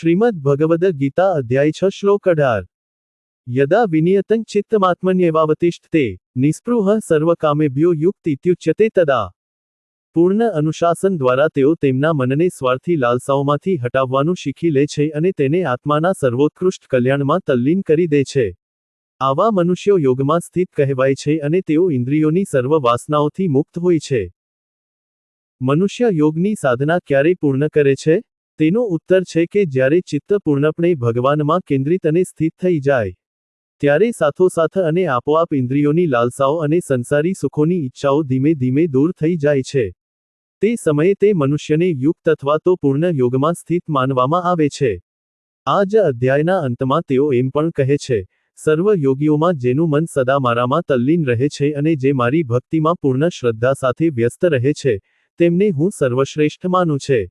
શ્રીમદ ભગવદ ગીતા અધ્યાય છ શ્લોક અઢાર. યદા વિનિયતં ચિત્તમાત્મન્યવાવતિષ્ઠતે નિસ્પૃહ સર્વકામેભ્યો યુક્ત ઇત્યુચ્યતે તદા. પૂર્ણ અનુશાસન દ્વારા તેઓ તેમના મનને સ્વાર્થી લાલસાઓમાંથી હટાવવાનું શીખી લે છે અને તેને આત્માના સર્વોત્કૃષ્ટ કલ્યાણમાં તલ્લીન કરી દે છે. આવા મનુષ્યો યોગમાં સ્થિત કહેવાય છે અને તેઓ ઇન્દ્રિયોની સર્વ વાસનાઓથી મુક્ત હોય છે. મનુષ્ય યોગની સાધના ક્યારે પૂર્ણ કરે છે? તેનો ઉત્તર છે કે જ્યારે ચિત્ત પૂર્ણપણે ભગવાનમાં કેન્દ્રિત અને સ્થિત થઈ જાય, ત્યારે સાથોસાથ અને આપોઆપ ઇન્દ્રિયોની લાલસાઓ અને સંસારી સુખોની ઈચ્છાઓ ધીમે ધીમે દૂર થઈ જાય છે. તે સમયે તે મનુષ્યને યુક્ત અથવા તો પૂર્ણ યોગમાં સ્થિત માનવામાં આવે છે. આ જ અધ્યાયના અંતમાં તેઓ એમ પણ કહે છે, સર્વ યોગીઓમાં જેનું મન સદા મારામાં તલ્લીન રહે છે અને જે મારી ભક્તિમાં પૂર્ણ શ્રદ્ધા સાથે વ્યસ્ત રહે છે, તેમને હું સર્વશ્રેષ્ઠ માનું છે.